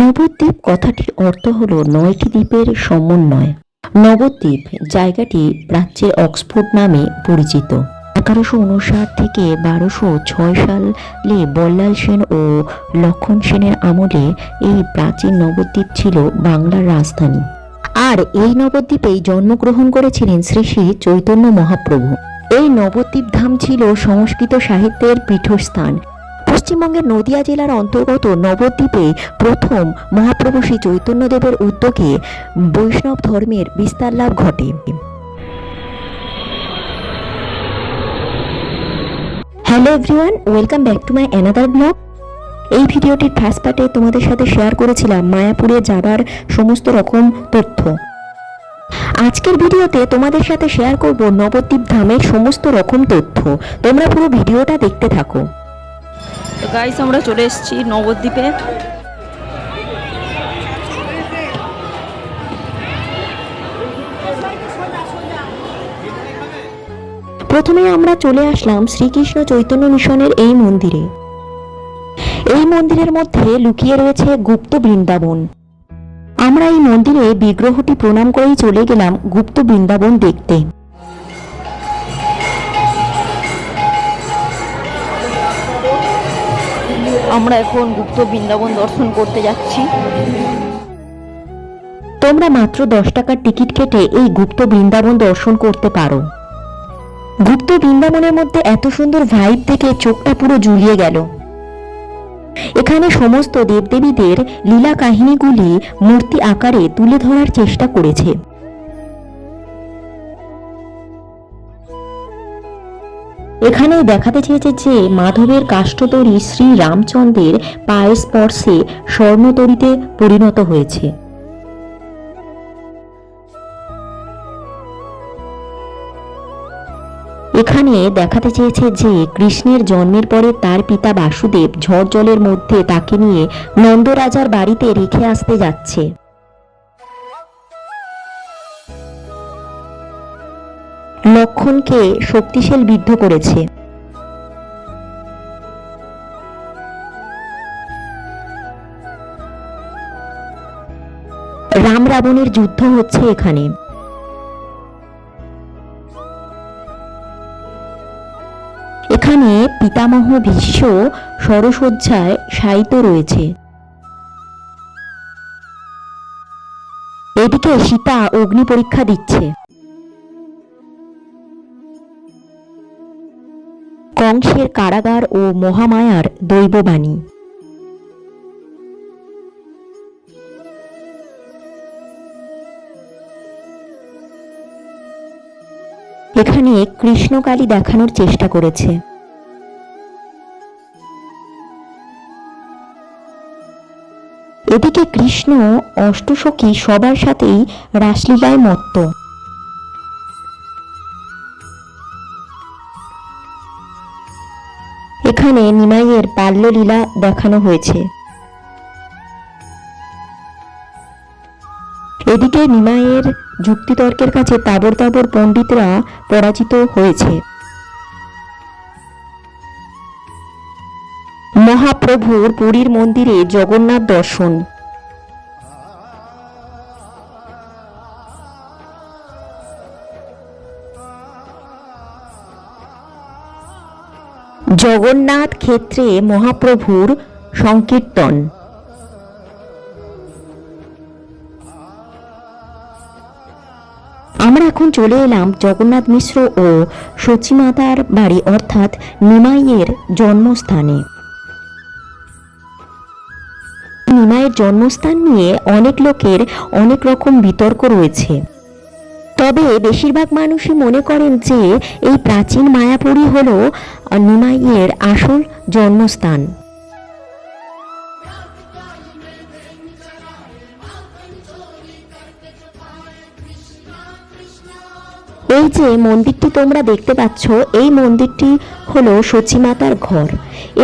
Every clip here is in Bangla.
নবদ্বীপ কথাটির অর্থ হল নয়টি দ্বীপের সমন্বয়। নবদ্বীপ জায়গাটি প্রাচ্যের অক্সফোর্ড নামে পরিচিত। এগারোশো উনষাট থেকে বারোশো ছয় সালে বল্লাল সেন ও লক্ষণ সেনের আমলে এই প্রাচীন নবদ্বীপ ছিল বাংলার রাজধানী। আর এই নবদ্বীপেই জন্মগ্রহণ করেছিলেন শ্রী শ্রী চৈতন্য মহাপ্রভু। এই নবদ্বীপ ধাম ছিল সংস্কৃত সাহিত্যের পীঠস্থান। পশ্চিমবঙ্গের নদিয়া জেলার অন্তর্গত নবদ্বীপে প্রথম মহাপ্রভু শ্রী চৈতন্যদেবের উদ্যোগে বৈষ্ণব ধর্মের বিস্তার লাভ ঘটে। Hello everyone, welcome back to my another blog. এই ভিডিওটির ফার্স্ট পার্টে তোমাদের সাথে শেয়ার করেছিলাম মায়াপুরে যাবার সমস্ত রকম তথ্য। আজকের ভিডিওতে তোমাদের সাথে শেয়ার করব নবদ্বীপ ধামের সমস্ত রকম তথ্য। তোমরা পুরো ভিডিওটা দেখতে থাকো। তো গাইস আমরা চলে এসেছি নবদ্বীপে। প্রথমে আমরা চলে আসলাম শ্রীকৃষ্ণ চৈতন্য মিশনের এই মন্দিরে। এই মন্দিরের মধ্যে লুকিয়ে রয়েছে গুপ্ত বৃন্দাবন। আমরা এই মন্দিরে বিগ্রহটি প্রণাম করেই চলে গেলাম গুপ্ত বৃন্দাবন দেখতে। আমরা এখন গুপ্ত বৃন্দাবন দর্শন করতে যাচ্ছি। তোমরা মাত্র দশ টাকার টিকিট কেটে এই গুপ্ত বৃন্দাবন দর্শন করতে পারো। গুপ্ত বৃন্দাবনের মধ্যে এত সুন্দর ভাইব থেকে চোখটা পুরো জুড়িয়ে গেল। এখানে সমস্ত দেবদেবীদের লীলা কাহিনীগুলি মূর্তি আকারে তুলে ধরার চেষ্টা করেছে। এখানে দেখাতে চেয়েছে যে মাধবের কাষ্ঠতরী শ্রী রামচন্দ্রের পায়ের স্পর্শে স্বর্ণতরীতে পরিণত হয়েছে। এখানে দেখাতে চেয়েছে যে কৃষ্ণের জন্মের পরে তার পিতা বাসুদেব ঝড় জলের মধ্যে তাকে নিয়ে নন্দরাজার বাড়িতে রেখে আসতে যাচ্ছে। লক্ষণকে শক্তিশাল বিদ্ধ করেছে। রাম রাবণের যুদ্ধ হচ্ছে এখানে। এখানে পিতামহ ভীষ্ম সরসজ্জায় শায়িত রয়েছে। এদিকে সীতা অগ্নি পরীক্ষা দিচ্ছে। কংসের কারাগার ও মহামায়ার দৈববাণী। এখানে কৃষ্ণকালী দেখানোর চেষ্টা করেছে। এদিকে কৃষ্ণ অষ্টসখী সবার সাথেই রাসলীলায় মত্ত। এখানে নিমাইয়ের বাল্যলীলা দেখানো হয়েছে। এদিকে নিমাইয়ের যুক্তিতর্কের কাছে তাবর তাবর পণ্ডিতরা পরাজিত হয়েছে। মহাপ্রভুর পুরীর মন্দিরে জগন্নাথ দর্শন। জগন্নাথ ক্ষেত্রে মহাপ্রভুর সংকীর্তন। আমরা এখন চলে এলাম জগন্নাথ মিশ্র ও সচিমাতার বাড়ি, অর্থাৎ নিমাইয়ের জন্মস্থানে। নিমাইয়ের জন্মস্থান নিয়ে অনেক লোকের অনেক রকম বিতর্ক রয়েছে। তবে বেশিরভাগ মানুষই মনে করেন যে এই প্রাচীন মায়াপুরী হল নিমাইয়ের আসল জন্মস্থান। এই যে মন্দিরটি তোমরা দেখতে পাচ্ছ, এই মন্দিরটি হলো সচিমাতার ঘর।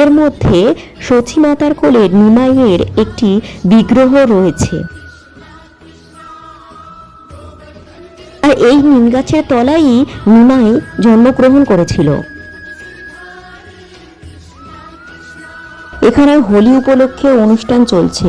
এর মধ্যে সচিমাতার কোলে নিমাইয়ের একটি বিগ্রহ রয়েছে। এই নিম গাছের তলাই নিমাই জন্মগ্রহণ করেছিল। এখানে হোলি উপলক্ষে অনুষ্ঠান চলছে।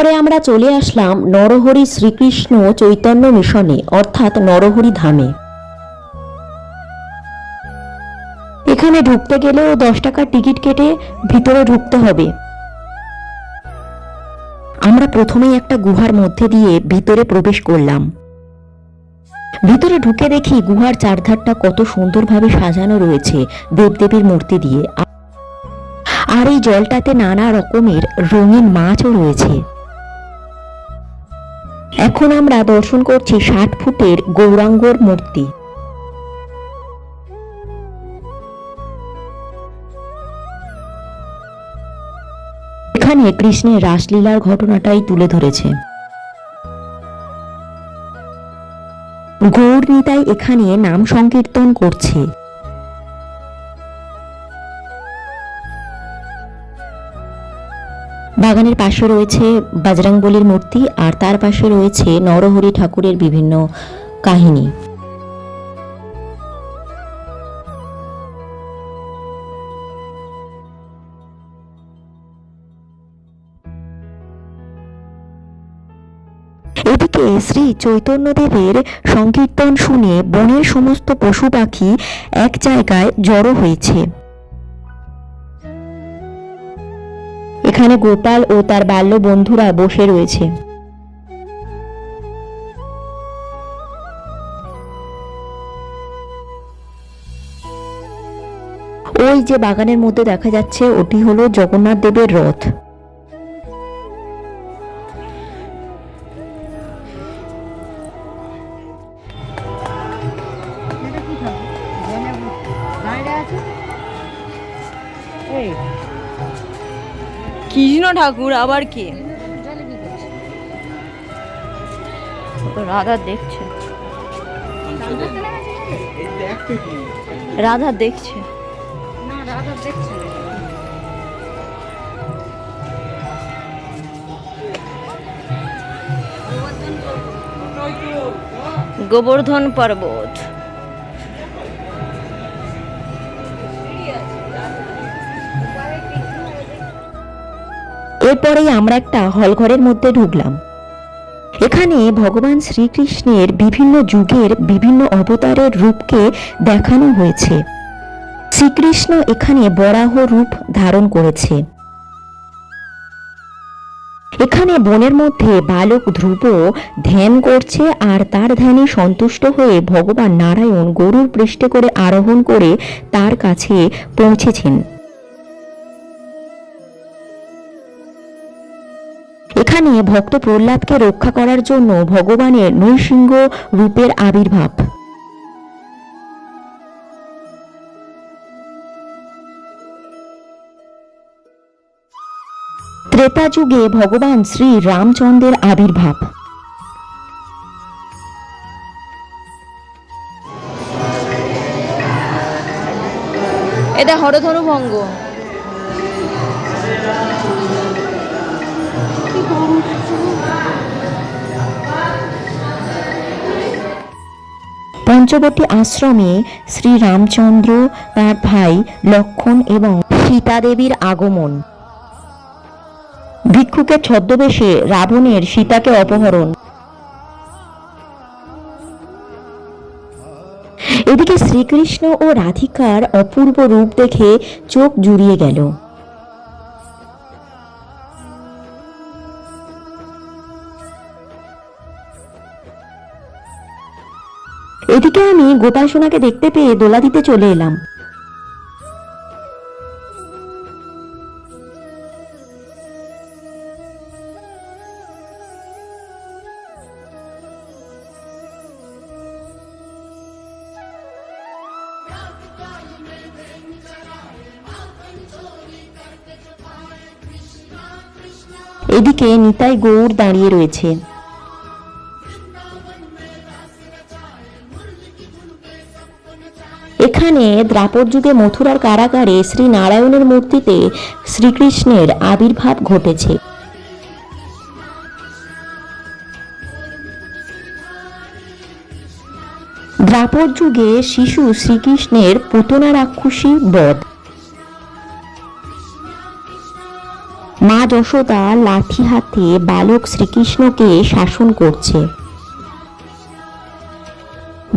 এরপরে আমরা চলে আসলাম নরহরি শ্রীকৃষ্ণ চৈতন্য মিশনে, অর্থাৎ নরহরি ধামে। এখানে ঢুকতে গেলেও দশ টাকার টিকিট কেটে ভিতরে ঢুকতে হবে। আমরা প্রথমেই একটা গুহার মধ্যে দিয়ে ভিতরে প্রবেশ করলাম। ভিতরে ঢুকে দেখি গুহার চারধারটা কত সুন্দরভাবে সাজানো রয়েছে দেবদেবীর মূর্তি দিয়ে। আর এই জলটাতে নানা রকমের রঙিন মাছও রয়েছে। এখন আমরা দর্শন করছি ষাট ফুটের গৌরাঙ্গর মূর্তি। এখানে কৃষ্ণের রাসলীলার ঘটনাটাই তুলে ধরেছে। গৌর নিতাই এখানে নাম সংকীর্তন করছে। বাগানের পাশে রয়েছে বজরংবলির মূর্তি আর তার পাশে রয়েছে নরহরি ঠাকুরের বিভিন্ন কাহিনী। এদিকে শ্রী চৈতন্যদেবের সংকীর্তন শুনে বনের সমস্ত পশু পাখি এক জায়গায় জড়ো হয়েছে। এখানে গোপাল ও তার বাল্য বন্ধুরা বসে রয়েছে। ওই যে বাগানের মধ্যে দেখা যাচ্ছে, ওটি হলো জগন্নাথ দেবের রথ। কৃষ্ণ ঠাকুর আবার কে? রাধা দেখছে। রাধা দেখছে। গোবর্ধন পর্বত। এরপরেই আমরা একটা হলঘরের মধ্যে ঢুকলাম। এখানে ভগবান শ্রীকৃষ্ণের বিভিন্ন যুগের বিভিন্ন অবতারের রূপকে দেখানো হয়েছে। শ্রীকৃষ্ণ এখানে বরাহ রূপ ধারণ করেছে। এখানে বনের মধ্যে বালক ধ্রুব ধ্যান করছে আর তার ধ্যানে সন্তুষ্ট হয়ে ভগবান নারায়ণ গরুর পৃষ্ঠে করে আরোহণ করে তার কাছে পৌঁছেছেন। এখানে ভক্ত প্রহ্লাদকে রক্ষা করার জন্য ভগবানের নৃসিংহ রূপের আবির্ভাব। ত্রেতা যুগে ভগবান শ্রী রামচন্দ্রের আবির্ভাব। এটা হরধনু পঞ্চবটী আশ্রমে শ্রী রামচন্দ্র, তার ভাই লক্ষণ এবং সীতা দেবীর আগমন। ভিক্ষুকের ছদ্মবেশে রাবণের সীতাকে অপহরণ। এদিকে শ্রীকৃষ্ণ ও রাধিকার অপূর্ব রূপ দেখে চোখ জুড়িয়ে গেল। এদিকে আমি গোপাল সোনাকে দেখতে পেয়ে দোলা দিতে চলে এলাম। এদিকে নিতাই গৌর দাঁড়িয়ে রয়েছে। এখানে দ্রাপর যুগে মথুরার কারাগারে শ্রী নারায়ণের মূর্তিতে শ্রীকৃষ্ণের আবির্ভাব ঘটেছে। দ্রাপর যুগে শিশু শ্রীকৃষ্ণের পুতনা রাক্ষসী বধ। মা যশোদা লাঠি হাতে বালক শ্রীকৃষ্ণকে শাসন করছে।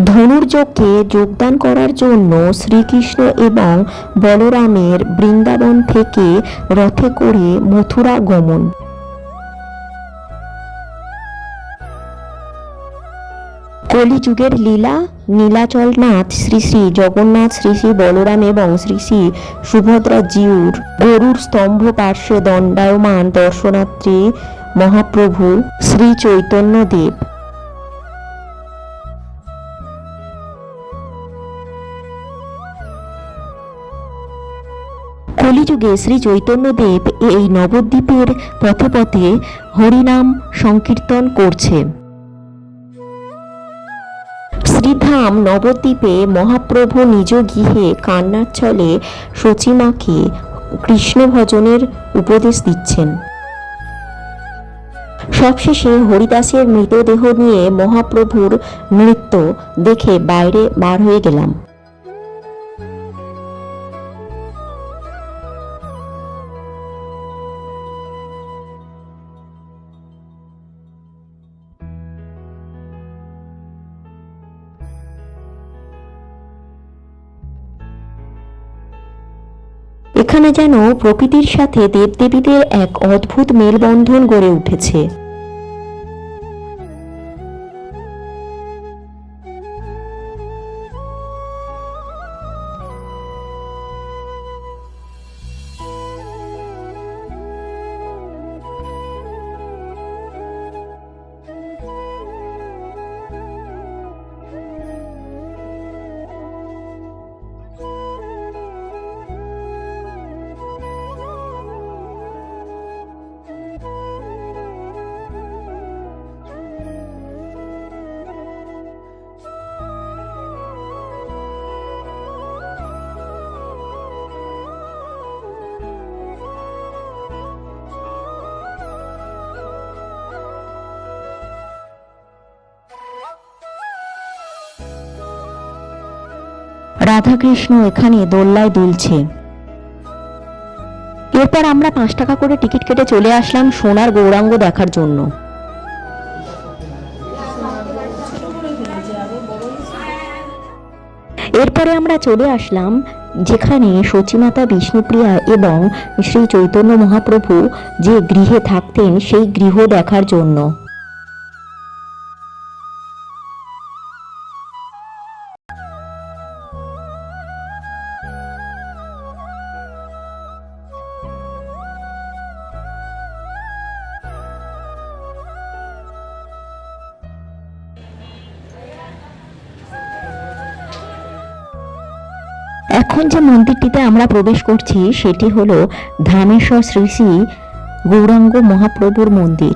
ধনুর্যজ্ঞে যোগদান করার জন্য শ্রীকৃষ্ণ এবং বলরামের বৃন্দাবন থেকে রথে করে মথুরা গমন কলিযুগের লীলা নীলাচলনাথ শ্রী শ্রী জগন্নাথ, শ্রী শ্রী বলরাম এবং শ্রী শ্রী সুভদ্রা জিউর গরুর স্তম্ভ পার্শ্বে দণ্ডায়মান দর্শনাত্রী মহাপ্রভু শ্রী চৈতন্য কলিযুগে শ্রী চৈতন্যদেব এই নবদ্বীপের পথে পথে হরিনাম সংকীর্তন করছে। শ্রীধাম নবদ্বীপে মহাপ্রভু নিজ গৃহে কান্নার ছলে সচিমাকে কৃষ্ণ ভজনের উপদেশ দিচ্ছেন। সবশেষে হরিদাসের মৃতদেহ নিয়ে মহাপ্রভুর নৃত্য দেখে বাইরে বার হয়ে গেলাম। এখানে যেন প্রকৃতির সাথে দেবদেবীদের এক অদ্ভুত মেলবন্ধন গড়ে উঠেছে। রাধাকৃষ্ণ এখানে দোল্লায় দুলছে। এরপর আমরা পাঁচ টাকা করে টিকিট কেটে চলে আসলাম সোনার গৌরাঙ্গ দেখার জন্য। এরপরে আমরা চলে আসলাম যেখানে সচিমাতা বিষ্ণুপ্রিয়া এবং শ্রী চৈতন্য মহাপ্রভু যে গৃহে থাকতেন সেই গৃহ দেখার জন্য। এখন যে মন্দিরটিতে আমরা প্রবেশ করছি সেটি হলো ধামেশ্বর শ্রী শ্রী গৌরাঙ্গ মহাপ্রভুর মন্দির।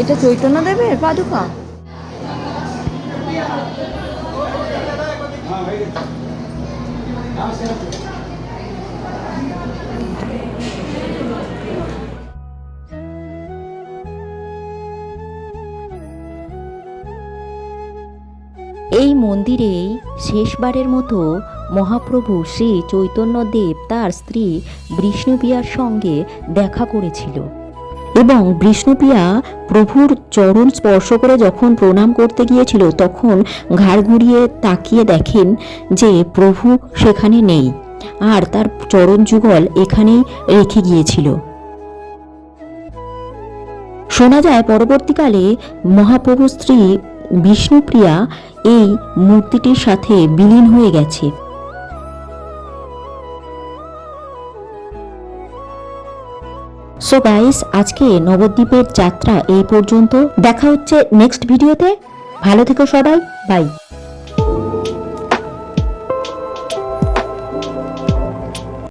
এটা চৈতন্য দেবের পাদুকা? এই মন্দিরেই শেষবারের মতো মহাপ্রভু শ্রী চৈতন্যদেব তার স্ত্রী বিষ্ণুপ্রিয়ার সঙ্গে দেখা করেছিল। এবং বিষ্ণুপ্রিয়া প্রভুর চরণ স্পর্শ করে যখন প্রণাম করতে গিয়েছিল, তখন ঘাড় ঘুরিয়ে তাকিয়ে দেখেন যে প্রভু সেখানে নেই আর তার চরণ যুগল এখানেই রেখে গিয়েছিল। শোনা যায় পরবর্তীকালে মহাপ্রভু স্ত্রী বিষ্ণুপ্রিয়া এই মূর্তিটির সাথে বিলীন হয়ে গেছে। সো গাইস আজকে নবদ্বীপের যাত্রা এই পর্যন্ত। দেখা হচ্ছে নেক্সট ভিডিওতে ভালো থেকো সবাই বাই